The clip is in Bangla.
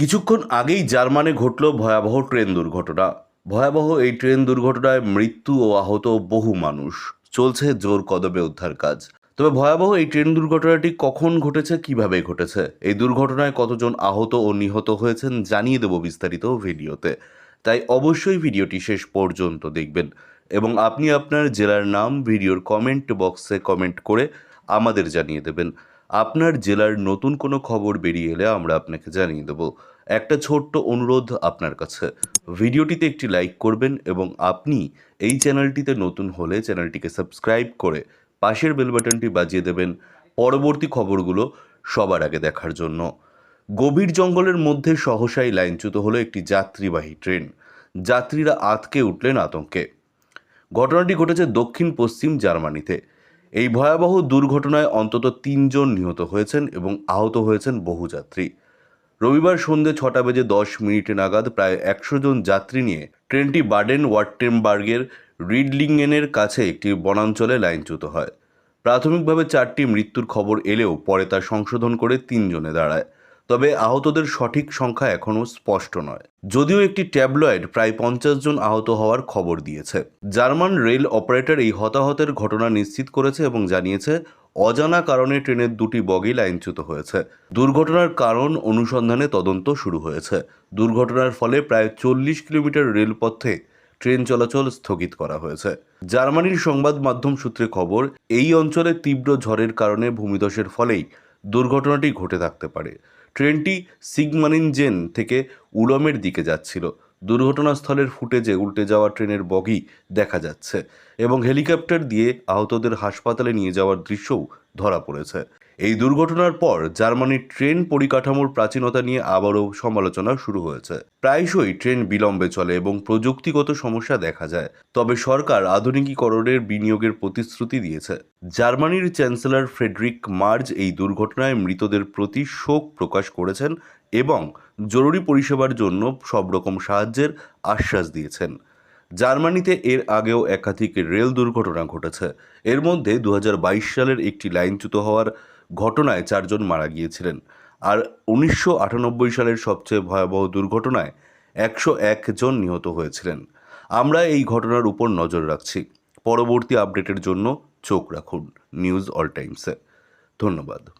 কিছুক্ষণ আগেই জার্মানে ঘটল ভয়াবহ ট্রেন দুর্ঘটনা। ভয়াবহ এই ট্রেন দুর্ঘটনায় মৃত্যু ও আহত বহু মানুষ। চলছে জোর কদমে উদ্ধার কাজ। তবে ভয়াবহ এই ট্রেন দুর্ঘটনাটি কখন ঘটেছে, কীভাবে ঘটেছে? এই দুর্ঘটনায় কতজন আহত ও নিহত হয়েছেন জানিয়ে দেব বিস্তারিত ভিডিওতে। তাই অবশ্যই ভিডিওটি শেষ পর্যন্ত দেখবেন এবং আপনি আপনার জেলার নাম, ভিডিওর কমেন্ট বক্সে কমেন্ট করে আমাদের জানিয়ে দেবেন। আপনার জেলার নতুন কোনো খবর বেরিয়ে এলে আমরা আপনাকে জানিয়ে দেব। একটা ছোট্ট অনুরোধ আপনার কাছে। ভিডিওটিতে একটি লাইক করবেন এবং আপনি এই চ্যানেলটিতে নতুন হলে চ্যানেলটিকে সাবস্ক্রাইব করে পাশের বেল বাটনটি বাজিয়ে দেবেন পরবর্তী খবরগুলো সবার আগে দেখার জন্য। গভীর জঙ্গলের মধ্যে সহসাই লাইনচ্যুত হলো একটি যাত্রীবাহী ট্রেন। যাত্রীরা আতকে উঠলেন আতঙ্কে। ঘটনাটি ঘটেছে দক্ষিণ পশ্চিম জার্মানিতে। এই ভয়াবহ দুর্ঘটনায় অন্তত তিনজন নিহত হয়েছেন এবং আহত হয়েছেন বহু যাত্রী। রবিবার সন্ধ্যে ছটা বেজে দশ মিনিটে নাগাদ প্রায় একশো জন যাত্রী নিয়ে ট্রেনটি বার্ডেন ওয়ার্টেমবার্গের রিডলিংয়েনের কাছে একটি বনাঞ্চলে লাইনচ্যুত হয়। প্রাথমিকভাবে চারটি মৃত্যুর খবর এলেও পরে তা সংশোধন করে তিনজনে দাঁড়ায়। তবে আহতদের সঠিক সংখ্যা এখনও স্পষ্ট নয়। যদিও একটি ট্যাবলয়েড প্রায় পঞ্চাশ জন আহত হওয়ার খবর দিয়েছে। জার্মান রেল অপারেটর এই হতাহতের ঘটনা নিশ্চিত করেছে এবং জানিয়েছে, অজানা কারণে ট্রেনের দুটি বগি লাইনচ্যুত হয়েছে। দুর্ঘটনার কারণ অনুসন্ধানে তদন্ত শুরু হয়েছে। দুর্ঘটনার ফলে প্রায় চল্লিশ কিলোমিটার রেলপথে ট্রেন চলাচল স্থগিত করা হয়েছে। জার্মানির সংবাদ মাধ্যম সূত্রে খবর, এই অঞ্চলে তীব্র ঝড়ের কারণে ভূমিধসের ফলেই দুর্ঘটনাটি ঘটে থাকতে পারে। ট্রেনটি সিগমানিনজেন থেকে উলমের দিকে যাচ্ছিল। দুর্ঘটনাস্থলের ফুটেজে উল্টে যাওয়া ট্রেনের বগি দেখা যাচ্ছে এবং হেলিকপ্টার দিয়ে আহতদের হাসপাতালে নিয়ে যাওয়ার দৃশ্যও ধরা পড়েছে। এই দুর্ঘটনার পর জার্মানির ট্রেন পরিকাঠামোর প্রাচীনতা নিয়ে আবারও সমালোচনা শুরু হয়েছে। প্রায়শই ট্রেন বিলম্বে চলে এবং প্রযুক্তিগত সমস্যা দেখা যায়। তবে সরকার আধুনিকীকরণের বিনিয়োগের প্রতিশ্রুতি দিয়েছে। জার্মানির চ্যান্সেলর ফ্রেডরিক মার্জ এই দুর্ঘটনায় মৃতদের প্রতি শোক প্রকাশ করেছেন এবং জরুরি পরিষেবার জন্য সব রকম সাহায্যের আশ্বাস দিয়েছেন। জার্মানিতে এর আগেও একাধিক রেল দুর্ঘটনা ঘটেছে। এর মধ্যে দু হাজার বাইশ সালের একটি লাইনচ্যুত হওয়ার ঘটনায় চারজন মারা গিয়েছিলেন। আর উনিশশো আটানব্বই সালের সবচেয়ে ভয়াবহ দুর্ঘটনায় একশো জন নিহত হয়েছিলেন। আমরা এই ঘটনার উপর নজর রাখছি। পরবর্তী আপডেটের জন্য চোখ রাখুন। নিউজ অল টাইমসে। ধন্যবাদ।